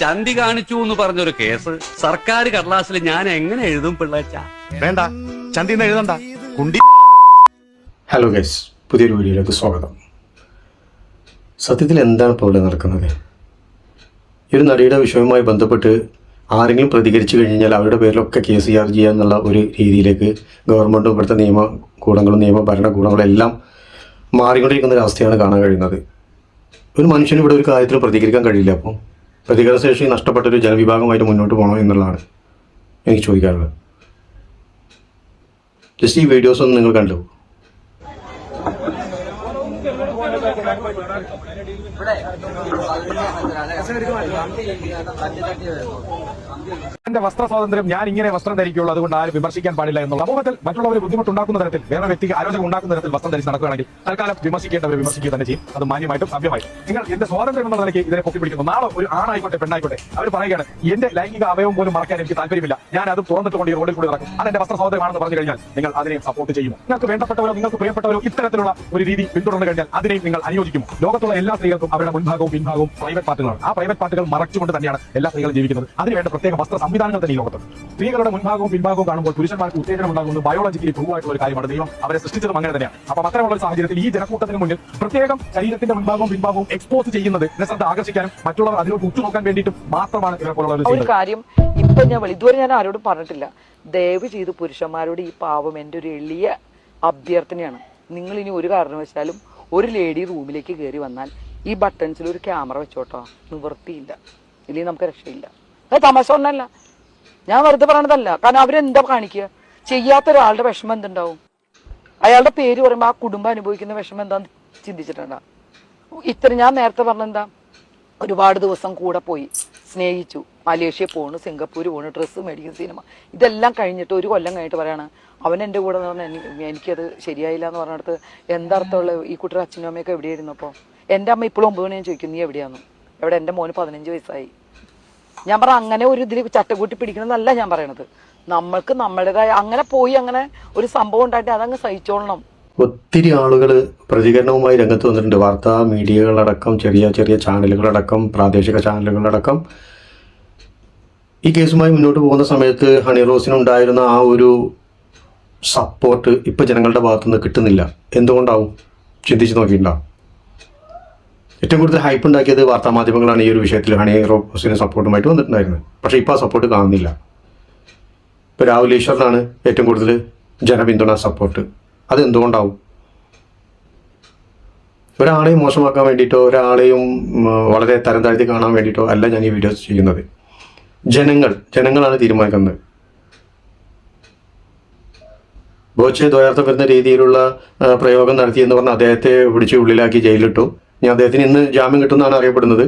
ചന്തി കാണിച്ചു എന്ന് പറഞ്ഞൊരു കേസ്. സർക്കാർ കടലാസിൽ ഞാൻ എങ്ങനെ എഴുതും പിള്ളേച്ച? വേണ്ട. ചന്തി എഴുതണ്ട. കുണ്ടി ഹലോ ഗൈസ് പുതിയൊരു വീഡിയോയിലേക്ക് സ്വാഗതം. സത്യത്തിൽ എന്താണ് ഇപ്പോൾ ഇവിടെ നടക്കുന്നത്? ഈ ഒരു നടിയുടെ വിഷയവുമായി ബന്ധപ്പെട്ട് ആരെങ്കിലും പ്രതികരിച്ചു കഴിഞ്ഞാൽ അവരുടെ പേരിലൊക്കെ കേസ് ചാർജ് ചെയ്യുക എന്നുള്ള ഒരു രീതിയിലേക്ക് ഗവൺമെന്റും ഇവിടുത്തെ നിയമ കൂടങ്ങളും നിയമ ഭരണകൂടങ്ങളും എല്ലാം മാറിക്കൊണ്ടിരിക്കുന്ന ഒരു അവസ്ഥയാണ് കാണാൻ കഴിയുന്നത്. ഒരു മനുഷ്യന് ഇവിടെ ഒരു കാര്യത്തിലും പ്രതികരിക്കാൻ കഴിയില്ല അപ്പോൾ പ്രതികരണശേഷി നഷ്ടപ്പെട്ട ഒരു ജനവിഭാഗമായിട്ട് മുന്നോട്ട് പോകണം എന്നുള്ളതാണ് എനിക്ക് ചോദിക്കാറുള്ളത് ജസ്റ്റ് ഈ വീഡിയോസ് ഒന്ന് നിങ്ങൾ കണ്ടു? എന്റെ വസ്ത്ര സ്വാതന്ത്ര്യം ഞാൻ ഇങ്ങനെ വസ്ത്രം ധരിക്കുള്ളൂ അതുകൊണ്ട് ആരും വിമർശിക്കാൻ പാടില്ല എന്നുള്ള സമൂഹത്തിൽ മറ്റുള്ളവർ ബുദ്ധിമുട്ടുണ്ടാക്കുന്ന തരത്തിൽ വേറെ വ്യക്തിക്ക് ആരോഗ്യം ഉണ്ടാക്കുന്ന തരത്തിൽ വസ്ത്രം ധരിച്ച് നടക്കുകയാണെങ്കിൽ തൽക്കാലം വിമർശിക്കേണ്ടവർ വിമർശിക്കുക തന്നെ ചെയ്യും. അത് മാന്യമായിട്ടും സഭ്യമായി നിങ്ങൾ എന്റെ സ്വാതന്ത്ര്യം എന്ന നിലയ്ക്ക് ഇതിനെ പൊക്കിപ്പിടിക്കുന്നു നാളെ ഒരു ആണായിക്കോട്ടെ പെണ്ണായിക്കോട്ടെ അവർ പറയുകയാണ് എന്റെ ലൈംഗിക അവയവം പോലും മറക്കാൻ എനിക്ക് താല്പര്യമില്ല. ഞാൻ അത് തുറന്നിട്ട് കൊണ്ട് ഈ റോഡിൽ കൂടി നടക്കും. അത് എന്റെ വസ്ത്ര സ്വാതന്ത്ര്യമാണെന്ന് പറഞ്ഞു കഴിഞ്ഞാൽ നിങ്ങൾ അതിനെയും സപ്പോർട്ട് ചെയ്യും നിങ്ങൾക്ക് വേണ്ടപ്പെട്ടവരോ നിങ്ങൾക്ക് പ്രിയപ്പെട്ടവരോ ഇത്തരത്തിലുള്ള ഒരു രീതി പിന്തുടർന്നു കഴിഞ്ഞാൽ അതിനെയും നിങ്ങൾ അനുയോജിക്കും ലോകത്തുള്ള എല്ലാ സ്ത്രീകൾക്കും അവരുടെ മുൻഭാഗവും പിൻഭാഗവും പ്രൈവറ്റ് പാർട്ടുകളാണ് ആ പ്രൈവറ്റ് പാർട്ടുകൾ മറച്ചുകൊണ്ട് തന്നെയാണ് എല്ലാ സ്ത്രീകളും ജീവിക്കുന്നത്. അതിനുവേണ്ട പ്രത്യേക വസ്ത്ര സംവിധാനങ്ങൾ തന്നെ ഈ ലോകത്ത്. സ്ത്രീകളുടെ മുൻഭാഗവും പിൻഭാഗവും കാണുമ്പോൾ പുരുഷന്മാർക്ക് ഉത്തേജനം ഉണ്ടാകുന്നത് ബയോളജിക്കലി പ്രൂവ് ആയിട്ടുള്ള ഒരു കാര്യമാണ് ദൈവം അവരെ സൃഷ്ടിച്ചതും അങ്ങനെ തന്നെയാണ്. അപ്പൊ അത്തരമുള്ള ഒരു സാഹചര്യത്തിൽ ഈ ജനക്കൂട്ടത്തിന് മുന്നിൽ പ്രത്യേകം ശരീരത്തിന്റെ മുൻഭാഗവും പിൻഭാഗവും എക്സ്പോസ് ചെയ്യുന്നത് ശ്രദ്ധ ആകർഷിക്കാനും മറ്റുള്ളവർ അതിലോട്ട് ഉറ്റുനോക്കാൻ വേണ്ടിയിട്ടും മാത്രമാണ് ചെയ്യുന്നത് കാര്യം ഇപ്പൊ ഞാൻ ഇതുവരെ ഞാൻ ആരോടും പറഞ്ഞിട്ടില്ല. ദയവ് ചെയ്ത് പുരുഷന്മാരോട് ഈ പാവം എന്റെ ഒരു എളിയ അഭ്യർത്ഥനയാണ്. നിങ്ങൾ ഇനി ഒരു കാരണവശാലും ഒരു ലേഡി റൂമിലേക്ക് കയറി വന്നാൽ ഈ ബട്ടൺസിൽ ഒരു ക്യാമറ വെച്ചോട്ടോ. നിവൃത്തിയില്ല. ഇനി നമുക്ക് രക്ഷയില്ല. അത് തമാശ ഒന്നല്ല. ഞാൻ വെറുതെ പറയണതല്ല. കാരണം അവരെന്താ കാണിക്കുക ചെയ്യാത്ത ഒരാളുടെ വിഷമം എന്തുണ്ടാവും? അയാളുടെ പേര് പറയുമ്പോൾ ആ കുടുംബം അനുഭവിക്കുന്ന വിഷമം എന്താന്ന് ചിന്തിച്ചിട്ടുണ്ട? ഇത്ര ഞാൻ നേരത്തെ പറഞ്ഞെന്താ? ഒരുപാട് ദിവസം കൂടെ പോയി സ്നേഹിച്ചു. മലേഷ്യ പോണു സിംഗപ്പൂർ പോണു ഡ്രസ്സ് മേടിക്കുന്ന സിനിമ. ഇതെല്ലാം കഴിഞ്ഞിട്ട് ഒരു കൊല്ലം കഴിഞ്ഞിട്ട് പറയാണ് അവൻ എന്റെ കൂടെ എന്ന് പറഞ്ഞാൽ എനിക്ക് എനിക്കത് ശരിയായില്ല എന്ന് പറഞ്ഞിടത്ത് എന്താർത്ഥമുള്ള ഈ കുട്ടിയുടെ അച്ഛനും അമ്മയൊക്കെ എവിടെയായിരുന്നു അപ്പോൾ എന്റെ അമ്മ ഇപ്പോഴും ഒമ്പത് മണി ഞാൻ ചോദിക്കും നീ എവിടെയാന്ന്? എവിടെ? എന്റെ മോന് പതിനഞ്ച് വയസ്സായി. ഞാൻ പറ അങ്ങനെ ഒരു ഇതിൽ ചട്ടക്കൂട്ടി പിടിക്കണമെന്നല്ല ഞാൻ പറയണത്. നമ്മൾക്ക് നമ്മളുടേതായ അങ്ങനെ പോയി അങ്ങനെ ഒരു സംഭവം ഉണ്ടായിട്ട് അതങ്ങ് സഹിച്ചോളണം. ഒത്തിരി ആളുകൾ പ്രതികരണവുമായി രംഗത്ത് വന്നിട്ടുണ്ട്. വാർത്താ മീഡിയകളടക്കം ചെറിയ ചെറിയ ചാനലുകളടക്കം പ്രാദേശിക ചാനലുകളടക്കം. ഈ കേസുമായി മുന്നോട്ട് പോകുന്ന സമയത്ത് ഹണി റോസിനുണ്ടായിരുന്ന ആ ഒരു സപ്പോർട്ട് ഇപ്പം ജനങ്ങളുടെ ഭാഗത്തുനിന്ന് കിട്ടുന്നില്ല. എന്തുകൊണ്ടാവും? ചിന്തിച്ച് നോക്കിയിട്ടുണ്ടോ? ഏറ്റവും കൂടുതൽ ഹൈപ്പ് ഉണ്ടാക്കിയത് വാർത്താമാധ്യമങ്ങളാണ് ഈ ഒരു വിഷയത്തിൽ. ഹണി റോസിന് സപ്പോർട്ടുമായിട്ട് വന്നിട്ടുണ്ടായിരുന്നത് പക്ഷേ ഇപ്പോൾ ആ സപ്പോർട്ട് കാണുന്നില്ല. ഇപ്പോൾ രാഹുൽ ഈശ്വറിനാണ് ഏറ്റവും കൂടുതൽ ജനപിന്തുണ സപ്പോർട്ട് അത് എന്തുകൊണ്ടാവും ഒരാളെയും മോശമാക്കാൻ വേണ്ടിയിട്ടോ ഒരാളെയും വളരെ തരം താഴ്ത്തി കാണാൻ വേണ്ടിയിട്ടോ അല്ല ഞാൻ ഈ വീഡിയോസ് ചെയ്യുന്നത്. ജനങ്ങൾ ജനങ്ങളാണ് തീരുമാനിക്കുന്നത്. ബോച്ചെ ദ്വയാർത്ഥം വരുന്ന രീതിയിലുള്ള പ്രയോഗം നടത്തിയെന്ന് പറഞ്ഞ് അദ്ദേഹത്തെ പിടിച്ച് ഉള്ളിലാക്കി ജയിലിലിട്ടു. ഞാൻ അദ്ദേഹത്തിന് ഇന്ന് ജാമ്യം കിട്ടുന്നതാണ് അറിയപ്പെടുന്നത്.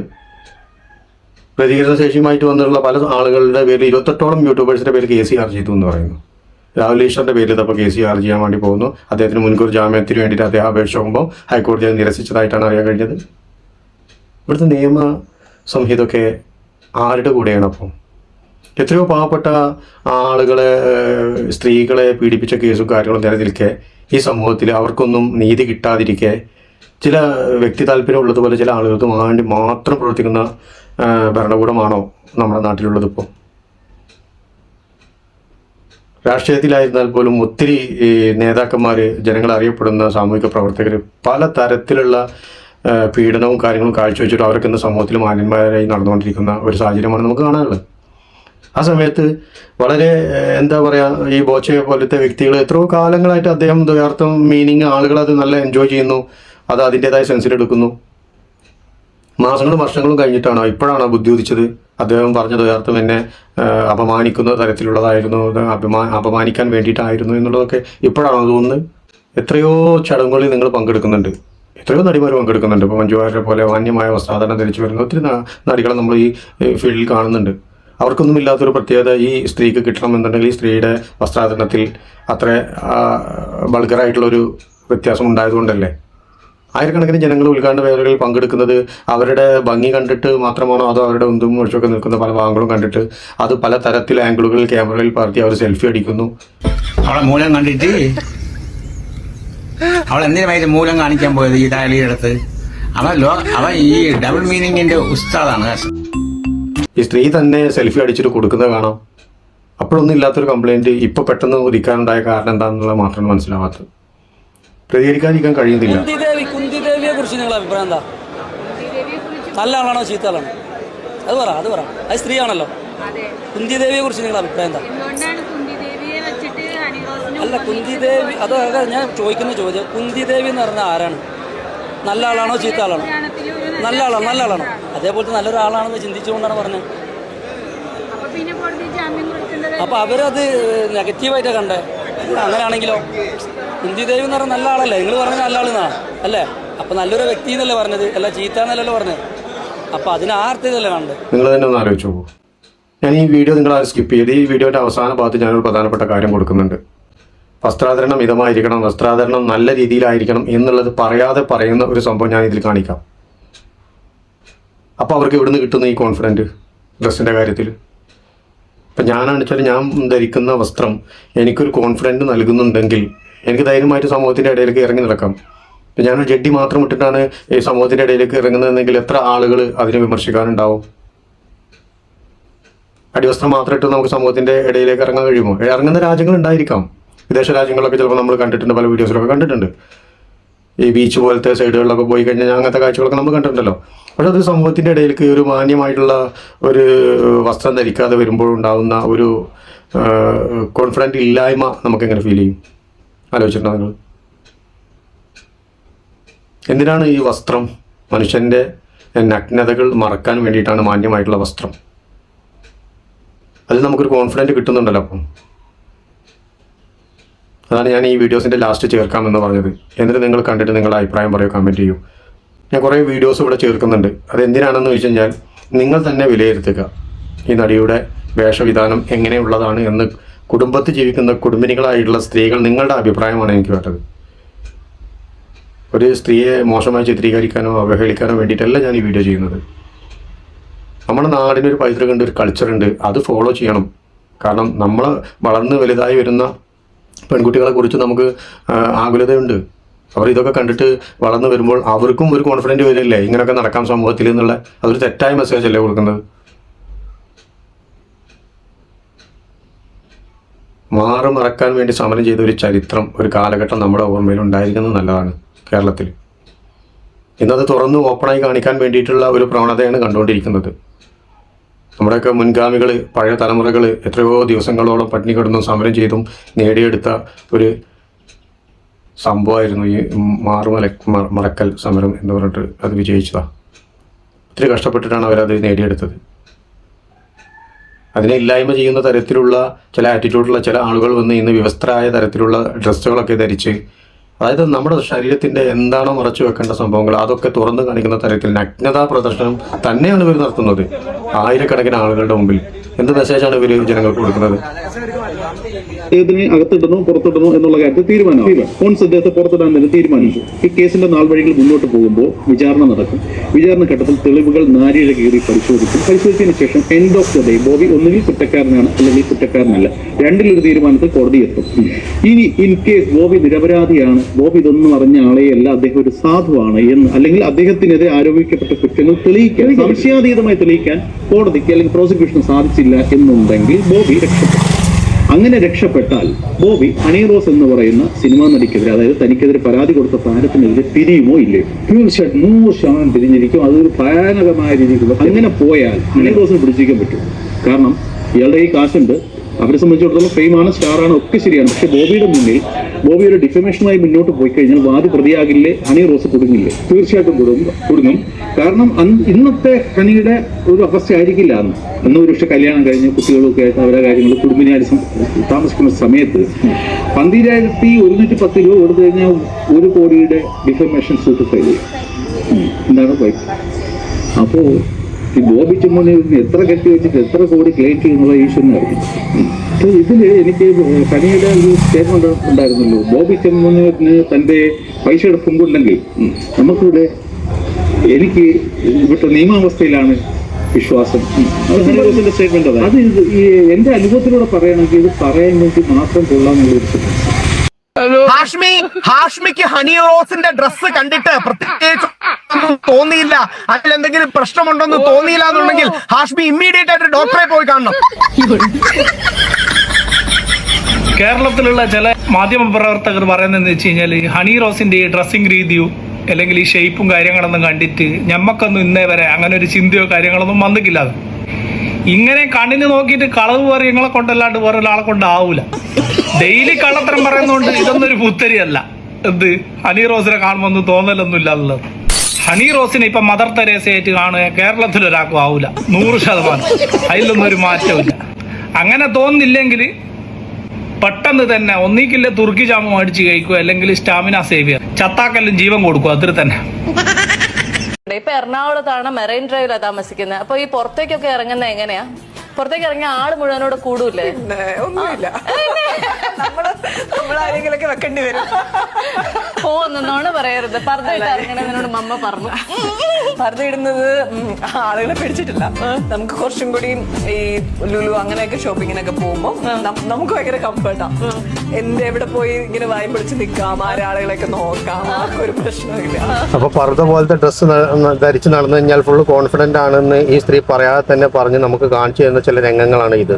പ്രതികരണ ശേഷിയുമായിട്ട് വന്നിട്ടുള്ള പല ആളുകളുടെ പേരിൽ ഇരുപത്തെട്ടോളം യൂട്യൂബേഴ്സിന്റെ പേര് കെ സി ആർ ചെയ്തു എന്ന് പറയുന്നു. രാഹുൽ ഈശ്വറിന്റെ പേരിൽ ഇതപ്പോൾ കെ സി ആർ ചെയ്യാൻ വേണ്ടി പോകുന്നു. അദ്ദേഹത്തിന് മുൻകൂർ ജാമ്യത്തിന് വേണ്ടിയിട്ട് അദ്ദേഹം അപേക്ഷ പോകുമ്പോൾ ഹൈക്കോടതി അത് നിരസിച്ചതായിട്ടാണ് അറിയാൻ കഴിഞ്ഞത്. ഇവിടുത്തെ നിയമ സംഹിതയൊക്കെ ആരുടെ കൂടെയാണ് അപ്പോൾ? എത്രയോ പാവപ്പെട്ട ആളുകളെ സ്ത്രീകളെ പീഡിപ്പിച്ച കേസും കാര്യങ്ങളും നിലനിൽക്കെ ഈ സമൂഹത്തിൽ അവർക്കൊന്നും നീതി കിട്ടാതിരിക്കെ ചില വ്യക്തി താല്പര്യം ഉള്ളതുപോലെ ചില ആളുകൾക്ക് വേണ്ടി മാത്രം പ്രവർത്തിക്കുന്ന ഭരണകൂടമാണോ നമ്മുടെ നാട്ടിലുള്ളത് ഇപ്പോൾ രാഷ്ട്രീയത്തിലായിരുന്നാൽ പോലും ഒത്തിരി നേതാക്കന്മാർ ജനങ്ങൾ അറിയപ്പെടുന്ന സാമൂഹിക പ്രവർത്തകർ പല തരത്തിലുള്ള പീഡനവും കാര്യങ്ങളും കാഴ്ചവെച്ചിട്ട് അവർക്ക് ഇന്ന് സമൂഹത്തിൽ മാന്യന്മാരായി നടന്നുകൊണ്ടിരിക്കുന്ന ഒരു സാഹചര്യമാണ് നമുക്ക് കാണാനുള്ളത്. ആ സമയത്ത് വളരെ എന്താ പറയുക ഈ ബോച്ചയെ പോലത്തെ വ്യക്തികൾ എത്രയോ കാലങ്ങളായിട്ട് അദ്ദേഹം യഥാർത്ഥം മീനിങ് ആളുകൾ അത് നല്ല എൻജോയ് ചെയ്യുന്നു. അത് അതിന്റെതായ സെൻസിലെടുക്കുന്നു മാസങ്ങളും വർഷങ്ങളും കഴിഞ്ഞിട്ടാണോ ഇപ്പോഴാണോ ബുദ്ധി ഉദിച്ചത് അദ്ദേഹം പറഞ്ഞത് യഥാർത്ഥം എന്നെ അപമാനിക്കുന്ന തരത്തിലുള്ളതായിരുന്നു അപമാ അപമാനിക്കാൻ വേണ്ടിയിട്ടായിരുന്നു എന്നുള്ളതൊക്കെ ഇപ്പോഴാണോ തോന്നുന്നത്? എത്രയോ ചടങ്ങുകളിൽ നിങ്ങൾ പങ്കെടുക്കുന്നുണ്ട്. എത്രയോ നടിമാർ പങ്കെടുക്കുന്നുണ്ട്. ഇപ്പോൾ മഞ്ജുവാരെ പോലെ മാന്യമായ വസ്ത്രാധാരണം ധരിച്ചു വരുന്ന ഒത്തിരി നടികളെ നമ്മൾ ഈ ഫീൽഡിൽ കാണുന്നുണ്ട്. അവർക്കൊന്നും ഇല്ലാത്തൊരു പ്രത്യേകത ഈ സ്ത്രീക്ക് കിട്ടണമെന്നുണ്ടെങ്കിൽ ഈ സ്ത്രീയുടെ വസ്ത്രാധരണത്തിൽ അത്ര ബൾഗറായിട്ടുള്ളൊരു വ്യത്യാസം ഉണ്ടായതുകൊണ്ടല്ലേ? ആയിരക്കണക്കിന് ജനങ്ങൾ ഉദ്ഘാടന വേലകളിൽ പങ്കെടുക്കുന്നത് അവരുടെ ഭംഗി കണ്ടിട്ട് മാത്രമാണോ അതോ അവരുടെ ഉന്തും മുഴിച്ചൊക്കെ നിൽക്കുന്ന പല ഭാഗങ്ങളും കണ്ടിട്ട് അത് പല തരത്തിൽ ആംഗിളുകളിൽ ക്യാമറയിൽ പകർത്തി അവർ സെൽഫി അടിക്കുന്നു? അവളെ മൂലം കണ്ടിട്ട്? അവൾ എന്തിനായിട്ട് മൂലം കാണിക്കാൻ പോയത് ഈ ഡയലിയുടെ അവൻ ലോ അവൻ ഈ ഡബിൾ മീനിങ്ങിന്റെ ഉസ്താദാണ്. ഈ സ്ത്രീ തന്നെ സെൽഫി അടിച്ചിട്ട് കൊടുക്കുന്നത് കാണാം. അപ്പോഴൊന്നും ഇല്ലാത്തൊരു കംപ്ലൈന്റ് ഇപ്പൊ പെട്ടെന്ന് ഉദിക്കാനുണ്ടായ കാരണം എന്താണെന്നുള്ളത് മാത്രമാണ് മനസ്സിലാവാത്തത്. പ്രതികരിക്കാതിരിക്കാൻ കഴിയുന്നില്ല. കുന്തിദേവി കുന്തിദേവിയെ കുറിച്ച് നിങ്ങളുടെ അഭിപ്രായം എന്താ? നല്ല ആളാണോ ചീത്ത ആളാണോ? അത് പറ അത് പറ. അത് സ്ത്രീയാണല്ലോ. കുന്തിദേവിയെ കുറിച്ച് നിങ്ങളുടെ അഭിപ്രായം എന്താ? അല്ല കുന്തിദേവി അത് അത് ഞാൻ ചോദിക്കുന്ന ചോദ്യം കുന്തിദേവി എന്ന് പറഞ്ഞാൽ ആരാണ്? നല്ല ആളാണോ ചീത്ത ആളാണോ? നല്ല ആളാണ് നല്ല ആളാണോ? അതേപോലത്തെ നല്ലൊരാളാണെന്ന് ചിന്തിച്ചുകൊണ്ടാണ് പറഞ്ഞത്. അപ്പോൾ അവരത് നെഗറ്റീവായിട്ടാണ് കണ്ടേ. അങ്ങനെയാണെങ്കിലോ കുന്തിദേവി എന്ന് പറഞ്ഞാൽ നല്ല ആളല്ലേ? നിങ്ങൾ പറഞ്ഞ നല്ല ആളെന്നാ അല്ലേ? അപ്പോൾ നല്ലൊരു വ്യക്തി എന്നല്ലേ പറഞ്ഞത്? അല്ല ചീത്ത എന്നല്ലല്ലോ പറഞ്ഞത്? അപ്പോൾ അതിന് ആ അർത്ഥത്തിലല്ലേ കണ്ടത് നിങ്ങൾ തന്നെ ഒന്ന് ആലോചിച്ചു ഞാൻ ഈ വീഡിയോ നിങ്ങൾ സ്കിപ്പ് ചെയ്ത് ഈ വീഡിയോയുടെ അവസാന ഭാഗത്ത് ഞാനൊരു പ്രധാനപ്പെട്ട കാര്യം കൊടുക്കുന്നുണ്ട്. വസ്ത്രാധരണം മിതമായിരിക്കണം വസ്ത്രാധരണം നല്ല രീതിയിലായിരിക്കണം എന്നുള്ളത് പറയാതെ പറയുന്ന ഒരു സംഭവം ഞാൻ ഇതിൽ കാണിക്കാം. അപ്പോൾ അവർക്ക് ഇവിടുന്ന് കിട്ടുന്ന ഈ കോൺഫിഡന്റ് ഡ്രസ്സിന്റെ കാര്യത്തിൽ ഇപ്പം ഞാനാണ് വെച്ചാൽ ഞാൻ ധരിക്കുന്ന വസ്ത്രം എനിക്കൊരു കോൺഫിഡന്റ് നൽകുന്നുണ്ടെങ്കിൽ എനിക്ക് ധൈര്യമായിട്ട് സമൂഹത്തിന്റെ ഇടയിലേക്ക് ഇറങ്ങി നടക്കാം. ഇപ്പം ഞാനൊരു ജഡ്ഡി മാത്രം ഇട്ടിട്ടാണ് ഈ സമൂഹത്തിന്റെ ഇടയിലേക്ക് ഇറങ്ങുന്നതെങ്കിൽ എത്ര ആളുകൾ അതിനെ വിമർശിക്കാനുണ്ടാവും? അടിവസ്ത്രം മാത്രം ഇട്ട് നമുക്ക് സമൂഹത്തിന്റെ ഇടയിലേക്ക് ഇറങ്ങാൻ കഴിയുമോ? ഇറങ്ങുന്ന രാജ്യങ്ങൾ ഉണ്ടായിരിക്കാം. വിദേശ രാജ്യങ്ങളൊക്കെ ചിലപ്പോൾ നമ്മൾ കണ്ടിട്ടുണ്ട് പല വീഡിയോസിലൊക്കെ കണ്ടിട്ടുണ്ട്. ഈ ബീച്ച് പോലത്തെ സൈഡുകളിലൊക്കെ പോയി കഴിഞ്ഞാൽ അങ്ങനത്തെ കാഴ്ചകളൊക്കെ നമ്മൾ കണ്ടിട്ടുണ്ടല്ലോ. പക്ഷെ അത് സമൂഹത്തിന്റെ ഇടയിലേക്ക് ഒരു മാന്യമായിട്ടുള്ള ഒരു വസ്ത്രം ധരിക്കാതെ വരുമ്പോൾ ഉണ്ടാകുന്ന ഒരു കോൺഫിഡന്റ് ഇല്ലായ്മ നമുക്ക് എങ്ങനെ ഫീൽ ചെയ്യും? ആലോചിച്ചിട്ടുണ്ടോ നിങ്ങൾ? എന്തിനാണ് ഈ വസ്ത്രം മനുഷ്യന്റെ നഗ്നതകൾ മറക്കാൻ വേണ്ടിയിട്ടാണ് മാന്യമായിട്ടുള്ള വസ്ത്രം? അതിൽ നമുക്കൊരു കോൺഫിഡന്റ് കിട്ടുന്നുണ്ടല്ലോ അപ്പം. അതാണ് ഞാൻ ഈ വീഡിയോസിന്റെ ലാസ്റ്റ് ചേർക്കാമെന്ന് പറഞ്ഞത്. എന്നിട്ട് നിങ്ങൾ കണ്ടിട്ട് നിങ്ങളുടെ അഭിപ്രായം പറയുക കമന്റ് ചെയ്യൂ. ഞാൻ കുറേ വീഡിയോസ് ഇവിടെ ചേർക്കുന്നുണ്ട്. അതെന്തിനാണെന്ന് വെച്ച് കഴിഞ്ഞാൽ നിങ്ങൾ തന്നെ വിലയിരുത്തുക. ഈ നടിയുടെ വേഷവിധാനം എങ്ങനെയുള്ളതാണ് എന്ന് കുടുംബത്തിൽ ജീവിക്കുന്ന കുടുംബിനികളായിട്ടുള്ള സ്ത്രീകൾ നിങ്ങളുടെ അഭിപ്രായമാണ് എനിക്ക് വേണ്ടത്. ഒരു സ്ത്രീയെ മോശമായി ചിത്രീകരിക്കാനോ അവഹേളിക്കാനോ വേണ്ടിയിട്ടല്ല ഞാൻ ഈ വീഡിയോ ചെയ്യുന്നത്. നമ്മുടെ നാടിനൊരു പൈതൃകമുണ്ട് ഒരു കൾച്ചറുണ്ട് അത് ഫോളോ ചെയ്യണം. കാരണം നമ്മൾ വളർന്ന് വലുതായി വരുന്ന പെൺകുട്ടികളെക്കുറിച്ച് നമുക്ക് ആകുലതയുണ്ട്. അവർ ഇതൊക്കെ കണ്ടിട്ട് വളർന്നു വരുമ്പോൾ അവർക്കും ഒരു കോൺഫിഡന്റ് വരില്ലേ? ഇങ്ങനെയൊക്കെ നടക്കാം സമൂഹത്തിൽ എന്നുള്ള അതൊരു തെറ്റായ മെസ്സേജ് അല്ലേ കൊടുക്കുന്നത്? മാറി മറക്കാൻ വേണ്ടി സമരം ചെയ്ത ഒരു ചരിത്രം ഒരു കാലഘട്ടം നമ്മുടെ ഓർമ്മയിൽ ഉണ്ടായിരിക്കുന്നത് നല്ലതാണ് കേരളത്തിൽ. ഇന്നത് തുറന്ന് ഓപ്പണായി കാണിക്കാൻ വേണ്ടിയിട്ടുള്ള ഒരു പ്രവണതയാണ് കണ്ടുകൊണ്ടിരിക്കുന്നത്. നമ്മുടെയൊക്കെ മുൻഗാമികൾ പഴയ തലമുറകൾ എത്രയോ ദിവസങ്ങളോളം പട്ടിണി കിടന്നും സമരം ചെയ്തും നേടിയെടുത്ത ഒരു സംഭവമായിരുന്നു ഈ മാറുമല മറക്കൽ സമരം എന്ന് പറഞ്ഞിട്ട് അത് വിജയിച്ചതാ. ഒത്തിരി കഷ്ടപ്പെട്ടിട്ടാണ് അവരത് നേടിയെടുത്തത്. അതിനെ ഇല്ലായ്മ ചെയ്യുന്ന തരത്തിലുള്ള ചില ആറ്റിറ്റ്യൂഡുള്ള ചില ആളുകൾ വന്ന് ഇന്ന് വ്യവസ്ഥരായ തരത്തിലുള്ള ഡ്രസ്സുകളൊക്കെ ധരിച്ച് അതായത് നമ്മുടെ ശരീരത്തിന്റെ എന്താണോ മറച്ചു വെക്കേണ്ട സംഭവങ്ങൾ അതൊക്കെ തുറന്നു കാണിക്കുന്ന തരത്തിൽ നഗ്നതാ പ്രദർശനം തന്നെയാണ് ഇവർ നടത്തുന്നത് ആയിരക്കണക്കിന് ആളുകളുടെ മുമ്പിൽ. എന്ത് മെസ്സേജാണ് ഇവർ ജനങ്ങൾക്ക് കൊടുക്കുന്നത്? അദ്ദേഹത്തിനെ അകത്തിടുന്നു പുറത്തിടുന്നു എന്നുള്ള കാര്യത്തിൽ തീരുമാനമാണ് ഫോൺസ് അദ്ദേഹത്തെ പുറത്തിടാൻ തന്നെ തീരുമാനിച്ചു. ഈ കേസിന്റെ നാൾവഴികൾ മുന്നോട്ട് പോകുമ്പോൾ വിചാരണ നടക്കും. വിചാരണ ഘട്ടത്തിൽ തെളിവുകൾ നാരിഴ കീറി പരിശോധിക്കും. പരിശോധിച്ചതിന് ശേഷം end of the day Boby ഒന്നുകിൽ കുറ്റക്കാരനാണ് അല്ലെങ്കിൽ കുറ്റക്കാരനല്ല. രണ്ടിലൊരു തീരുമാനത്തിൽ കോടതി എത്തും. ഇനി ഇൻ കേസ് ബോബി നിരപരാധിയാണ് ബോബി ഇതൊന്നും അറിഞ്ഞ ആളെയല്ല അദ്ദേഹം ഒരു സാധുവാണ് എന്ന് അല്ലെങ്കിൽ അദ്ദേഹത്തിനെതിരെ ആരോപിക്കപ്പെട്ട കുറ്റങ്ങൾ തെളിയിക്കാൻ സംശയാതീതമായി തെളിയിക്കാൻ കോടതിക്ക് അല്ലെങ്കിൽ പ്രോസിക്യൂഷന് സാധിച്ചില്ല എന്നുണ്ടെങ്കിൽ ബോബി രക്ഷപ്പെടും. അങ്ങനെ രക്ഷപ്പെട്ടാൽ ബോബി അണിറോസ് എന്ന് പറയുന്ന സിനിമാ നടിക്കെതിരെ അതായത് തനിക്കെതിരെ പരാതി കൊടുത്ത താരത്തിനെതിരെ തിരിയുമോ ഇല്ലയോ തീർച്ചയായിട്ടും നൂറ് ശതമാനം തിരിഞ്ഞിരിക്കും അതൊരു ഭയാനകമായ രീതിക്കുള്ള അങ്ങനെ പോയാൽ ഹണി റോസിന് പിടിച്ചിരിക്കാൻ പറ്റും. കാരണം ഇയാളുടെ ഈ കാശുണ്ട്. അവരെ സംബന്ധിച്ചിടത്തോളം ഫെയിമാണ് സ്റ്റാറാണ് ഒക്കെ ശരിയാണ്. പക്ഷെ ബോബിയുടെ മുന്നിൽ ബോബി ഒരു ഡിഫമേഷനുമായി മുന്നോട്ട് പോയി കഴിഞ്ഞാൽ വാദി പ്രതിയാകില്ലേ ഹണി റോസ് കുടുങ്ങില്ലേ? തീർച്ചയായിട്ടും കുടുങ്ങും കുടുങ്ങും. കാരണം അന്ന് ഇന്നത്തെ ഹണിയുടെ ഒരു അവസ്ഥ ആയിരിക്കില്ല അന്ന്. അന്ന് ഒരു പക്ഷെ കല്യാണം കഴിഞ്ഞ് കുട്ടികളൊക്കെ ആയിട്ട് അവരുടെ കാര്യങ്ങൾ കുടുംബിനായിട്ട് താമസിക്കുന്ന സമയത്ത് പന്തിരായിരത്തി ഒരുന്നൂറ്റി പത്ത് രൂപ കൊടുത്തു കഴിഞ്ഞാൽ ഒരു കോടിയുടെ ഡിഫമേഷൻ സൂട്ട് ഫയൽ ചെയ്യും. എന്താണ് പോയി അപ്പോ ഈ ബോബി നിന്ന് എത്ര കെട്ടി വെച്ചിട്ട് എത്ര കോടി ക്ലെയിം ചെയ്യുന്നുള്ള ഈശ്വരനെ അറിയാം അപ്പൊ ഇതിൽ എനിക്ക് കനിയുടെ ഒരു സ്റ്റേറ്റ്മെന്റ് ഉണ്ടായിരുന്നല്ലോ. ബോബി ചെമ്മന് തന്റെ പൈസയുടെ പങ്കുണ്ടെങ്കിൽ നമുക്കിവിടെ എനിക്ക് ഇവിടുത്തെ നിയമാവസ്ഥയിലാണ് വിശ്വാസം. സ്റ്റേറ്റ്മെന്റ് അത്. ഈ എന്റെ അനുഭവത്തിലൂടെ പറയുകയാണെങ്കിൽ ഇത് പറയാൻ വേണ്ടി മാത്രം കൊള്ളാമെന്നുള്ള ഒരു ഹാഷ്മി ഹാഷ്മിക്ക് ഹണി റോസിന്റെ ഡ്രസ്സ് കണ്ടിട്ട് പ്രത്യേകിച്ച് തോന്നിയില്ല. അതിൽ എന്തെങ്കിലും പ്രശ്നമുണ്ടെന്ന് തോന്നിയില്ല എന്നുണ്ടെങ്കിൽ ഹാഷ്മി ഇമ്മീഡിയറ്റ് ആയിട്ട് ഡോക്ടറെ പോയി കാണണം. കേരളത്തിലുള്ള ചില മാധ്യമ പ്രവർത്തകർ പറയുന്നതെന്ന് വെച്ച് കഴിഞ്ഞാൽ ഹണി റോസിന്റെ ഈ ഡ്രസ്സിംഗ് രീതിയും അല്ലെങ്കിൽ ഈ ഷേപ്പും കാര്യങ്ങളൊന്നും കണ്ടിട്ട് ഞമ്മക്കൊന്നും ഇന്നേ വരെ അങ്ങനെ ഒരു ചിന്തയോ കാര്യങ്ങളൊന്നും വന്നിട്ടില്ല അത്. ഇങ്ങനെ കണ്ണിന് നോക്കിയിട്ട് കളവ് വേറെ ഞങ്ങളെ കൊണ്ടല്ലാണ്ട് വേറെ ഒരാളെ കൊണ്ടാവൂല. ഡെയിലി കള്ളത്തരം പറയുന്നതുകൊണ്ട് ഇതൊന്നും ഒരു പുത്തരിയല്ല. എന്ത്? ഹണി റോസിനെ കാണുമ്പോൾ ഒന്നും തോന്നലൊന്നും ഇല്ലാന്നുള്ളത് ഹണി റോസിനെ ഇപ്പൊ മദർ തെരേസയായിട്ട് കാണുക കേരളത്തിൽ ഒരാൾക്കും ആവൂല. നൂറ് ശതമാനം. അതിലൊന്നും ഒരു മാറ്റമില്ല അങ്ങനെ തോന്നുന്നില്ലെങ്കിൽ പെട്ടെന്ന് തന്നെ ഒന്നിക്കില്ല തുർക്കി ജാമം അടിച്ച് കഴിക്കുക അല്ലെങ്കിൽ സ്റ്റാമിന സേവ് ചെയ്യുക. ചത്താക്കല്ലും ജീവൻ കൊടുക്കുക. അതിൽ തന്നെ. ഇപ്പൊ എറണാകുളത്താണ് മെറൈൻ ഡ്രൈവിലാണ് താമസിക്കുന്നത്. അപ്പൊ ഈ പുറത്തേക്കൊക്കെ ഇറങ്ങുന്നത് എങ്ങനെയാ? പുറത്തേക്ക് ഇറങ്ങിയ ആൾ മുഴുവനോട് കൂടൂല്ലേ? ഒന്നുമില്ല. നമ്മൾ ആരെങ്കിലൊക്കെ വെക്കേണ്ടി വരും. ഓ എന്നോണ് പറയരുത്. പറഞ്ഞിട്ട് മമ്മ പറഞ്ഞു. പറഞ്ഞിടുന്നത് ആളുകളെ പിടിച്ചിട്ടില്ല. നമുക്ക് കുറച്ചും കൂടി ഈ ലുലു അങ്ങനെയൊക്കെ ഷോപ്പിങ്ങിനൊക്കെ പോകുമ്പോൾ നമുക്ക് ഭയങ്കര കംഫർട്ടാ എന്ത് എവിടെ പോയി ഇങ്ങനെ വായും പിടിച്ച് നിൽക്കാം ആരാളുകളെയൊക്കെ നോക്കാം? ഒരു പ്രശ്നമില്ല അപ്പൊ പർദ്ദ പോലത്തെ ഡ്രസ്സ് ധരിച്ച് നടന്നു കഴിഞ്ഞാൽ ഫുള്ള് കോൺഫിഡന്റ് ആണെന്ന് ഈ സ്ത്രീ പറയാതെ തന്നെ പറഞ്ഞ് നമുക്ക് കാണിച്ചു തരുന്ന ചില രംഗങ്ങളാണ് ഇത്.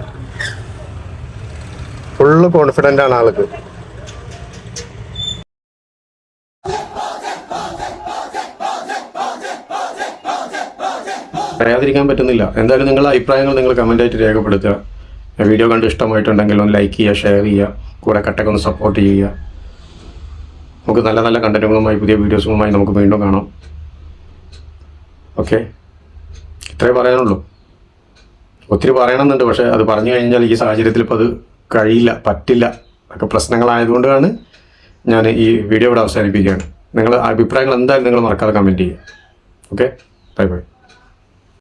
ഫുള്ള് കോൺഫിഡന്റ് ആണ് ആൾക്ക്. പറയാതിരിക്കാൻ പറ്റുന്നില്ല. എന്തായാലും നിങ്ങളുടെ അഭിപ്രായങ്ങൾ നിങ്ങൾ കമന്റായിട്ട് രേഖപ്പെടുത്തുക. വീഡിയോ കണ്ട് ഇഷ്ടമായിട്ടുണ്ടെങ്കിൽ ഒന്ന് ലൈക്ക് ചെയ്യുക ഷെയർ ചെയ്യുക കൂടെ കട്ടൊക്കെ ഒന്ന് സപ്പോർട്ട് ചെയ്യുക. നമുക്ക് നല്ല നല്ല കണ്ടന്റുകളുമായി പുതിയ വീഡിയോസുകളുമായി നമുക്ക് വീണ്ടും കാണാം. ഓക്കെ ഇത്രേ പറയാനുള്ളൂ. ഒത്തിരി പറയണമെന്നുണ്ട് പക്ഷേ അത് പറഞ്ഞു കഴിഞ്ഞാൽ ഈ സാഹചര്യത്തിൽ ഇപ്പോൾ അത് കഴിയില്ല പറ്റില്ല ഒക്കെ പ്രശ്നങ്ങളായതുകൊണ്ടാണ് ഞാൻ ഈ വീഡിയോ ഇവിടെ അവസാനിപ്പിക്കുകയാണ്. നിങ്ങളുടെ അഭിപ്രായങ്ങൾ എന്തായാലും നിങ്ങൾ മറക്കാതെ കമന്റ് ചെയ്യുക. Okay bye bye